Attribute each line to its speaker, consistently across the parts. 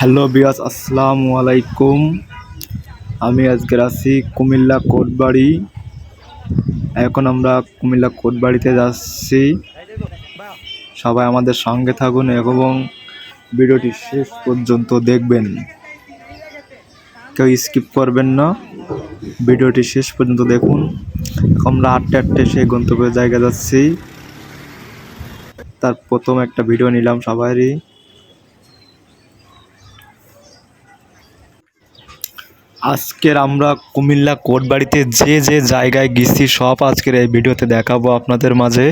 Speaker 1: Hello বিয়াস আসসালামু আলাইকুম। আমি আজকে আছি কুমিল্লা কোটবাড়ি। এখন আমরা কুমিল্লা কোটবাড়িতে যাচ্ছি। সবাই আমাদের সঙ্গে থাকুন এবং ভিডিওটি শেষ পর্যন্ত দেখবেন। কেউ স্কিপ করবেন না। ভিডিওটি শেষ পর্যন্ত দেখুন। আমরা আটটে আটটে সেই গন্তব্যের জায়গা যাচ্ছি। তার প্রথম একটা ভিডিও নিলাম সবারই আজকের আমরা কুমিল্লা কোটবাড়িতে যে যে জায়গায় গেছি, সব আজকের এই ভিডিওতে দেখাবো আপনাদের মাঝে।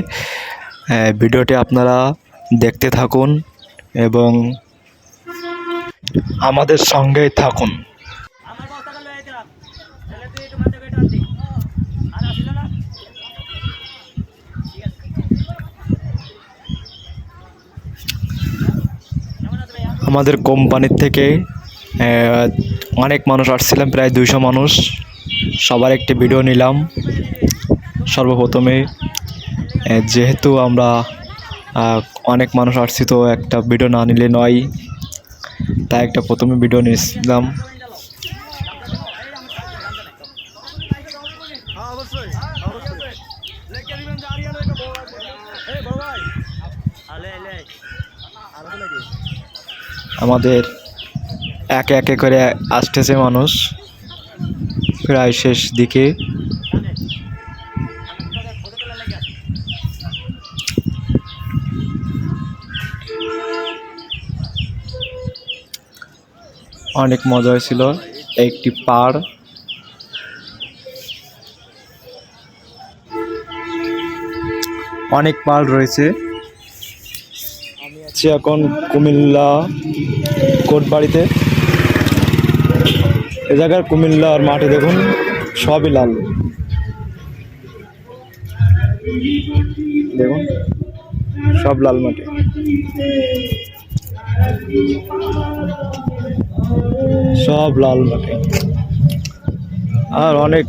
Speaker 1: ভিডিওটি আপনারা দেখতে থাকুন এবং আমাদের সঙ্গেই থাকুন। আমাদের কোম্পানির থেকে অনেক মানুষ আসছিলাম প্রায় দুইশো মানুষ। সবার একটি ভিডিও নিলাম। সর্বপ্রথমে যেহেতু আমরা অনেক মানুষ আসছি, তো একটা ভিডিও না নিলে নয়। তাই একটা প্রথমে ভিডিও নিয়েছিলাম। আমাদের একে একে করে আসতেছে মানুষ। প্রায় শেষ দিকে। অনেক মজা হয়েছিল। একটি পাড় অনেক পাড় রয়েছে। এখন কুমিল্লা কোটবাড়িতে। এ জায়গার কুমিল্লার মাঠে দেখুন, সবই লাল। দেখুন, সব লাল মাটি সব লাল মাটি আর অনেক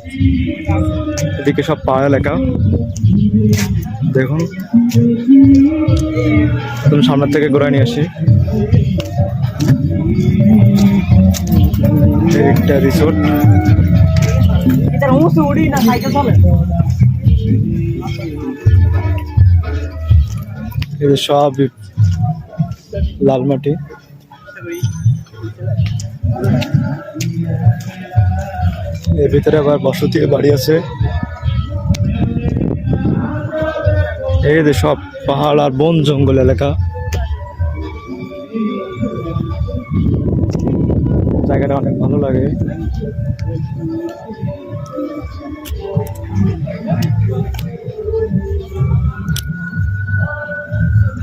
Speaker 1: এদিকে সব পাহাড় এলাকা। দেখুন সামনের থেকে ঘোরা নিয়ে আসি। একটা রিসোর্ট সব লাল মাটি। এর ভিতরে আবার বসতি বাড়ি আছে। এই যে সব পাহাড় আর বন জঙ্গল এলাকা। জায়গাটা অনেক ভালো লাগে।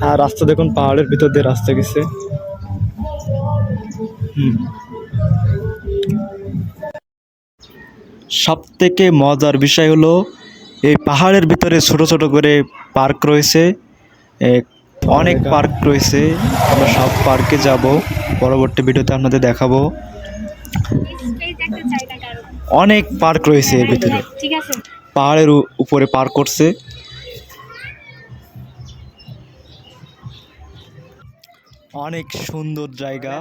Speaker 1: আর রাস্তা দেখুন পাহাড়ের ভিতর দিয়ে রাস্তা গেছে। সব থেকে মজার বিষয় হলো এই পাহাড়ের ভিতরে ছোট ছোট করে পার্ক রয়েছে। অনেক পার্ক রয়েছে। আমরা সব পার্কে যাব। পরবর্তী ভিডিওতে আপনাদের দেখাবো। অনেক পার্ক রয়েছে এর ভিতরে। পাহাড়ের উপরে পার্ক করছে। অনেক সুন্দর জায়গা।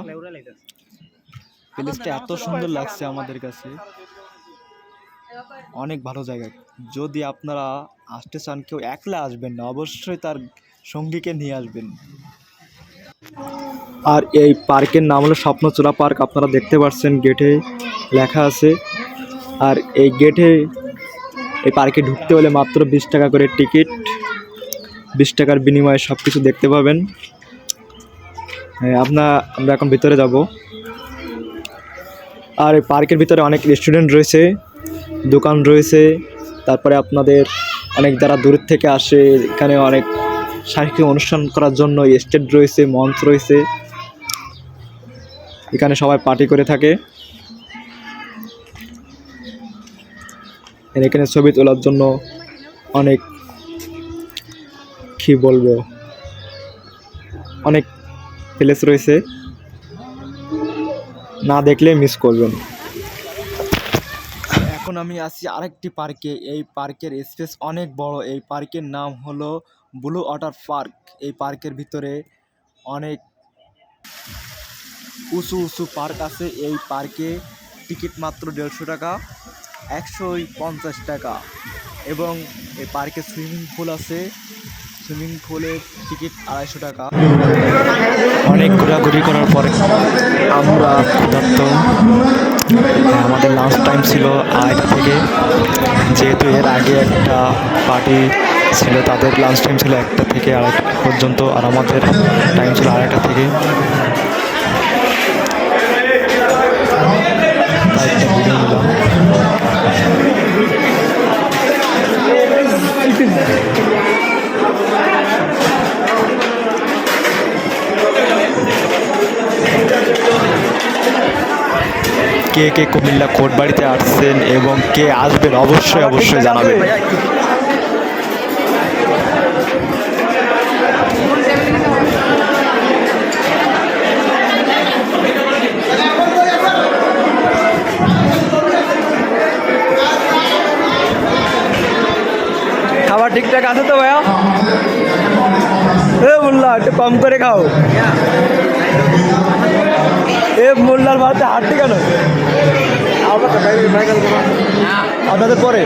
Speaker 1: প্লেসটা এত সুন্দর লাগছে আমাদের কাছে। অনেক ভালো জায়গা। যদি আপনারা আসতে চান কেউ একলা আসবেন না। অবশ্যই তার সঙ্গীকে নিয়ে আসবেন। আর এই পার্কের নাম হলো স্বপ্নচূড়া পার্ক। আপনারা দেখতে পাচ্ছেন গেটে লেখা আছে। আর এই গেটে এই পার্কে ঢুকতে হলে মাত্র বিশ টাকা করে টিকিট বিশ টাকার বিনিময়ে সব কিছু দেখতে পাবেন। হ্যাঁ, আপনার আমরা এখন ভিতরে যাব। আর এই পার্কের ভিতরে অনেক রেস্টুরেন্ট রয়েছে দোকান রয়েছে। তারপরে আপনাদের অনেক যারা দূরের থেকে আসে এখানে অনেক সাংস্কৃতিক অনুষ্ঠান করার জন্য স্টেজ রয়েছে মঞ্চ রয়েছে। এখানে সবাই পার্টি করে থাকে। এখানে ছবি তোলার জন্য অনেক, কি বলব, অনেক প্লেস রয়েছে। না দেখলে মিস করবেন। এখন আমি আছি আরেকটি পার্কে। এই পার্কের স্পেস অনেক বড়। এই পার্কের নাম হলো ব্লু ওয়াটার পার্ক এই পার্কের ভিতরে অনেক উঁচু উঁচু পার্ক আছে। এই পার্কে টিকিট মাত্র দেড়শো টাকা একশো পঞ্চাশ টাকা। এবং এই পার্কে সুইমিং পুল আছে। সুইমিং পুলের টিকিট আড়াইশো টাকা। অনেক ঘোরাঘুরি করার পরে আমরা ক্ষুধার্ত। হ্যাঁ, আমাদের লাঞ্চ টাইম ছিল আড়াইটা থেকে। যেহেতু এর আগে একটা পার্টি ছিল তাদের লাঞ্চ টাইম ছিল একটা থেকে আড়াইটা পর্যন্ত। আর আমাদের টাইম ছিল আড়াইটা থেকে। কে কে কুমিল্লা কোটবাড়িতে আসছেন এবং কে আসবেন অবশ্যই অবশ্যই জানাবেন। খাবার ঠিকঠাক আছে তো ভাইয়া? এ মোল্লা একটু কম করে খাও। মোল্লার বাড়িতে হাঁটতে কেন? আপনাদের পরে।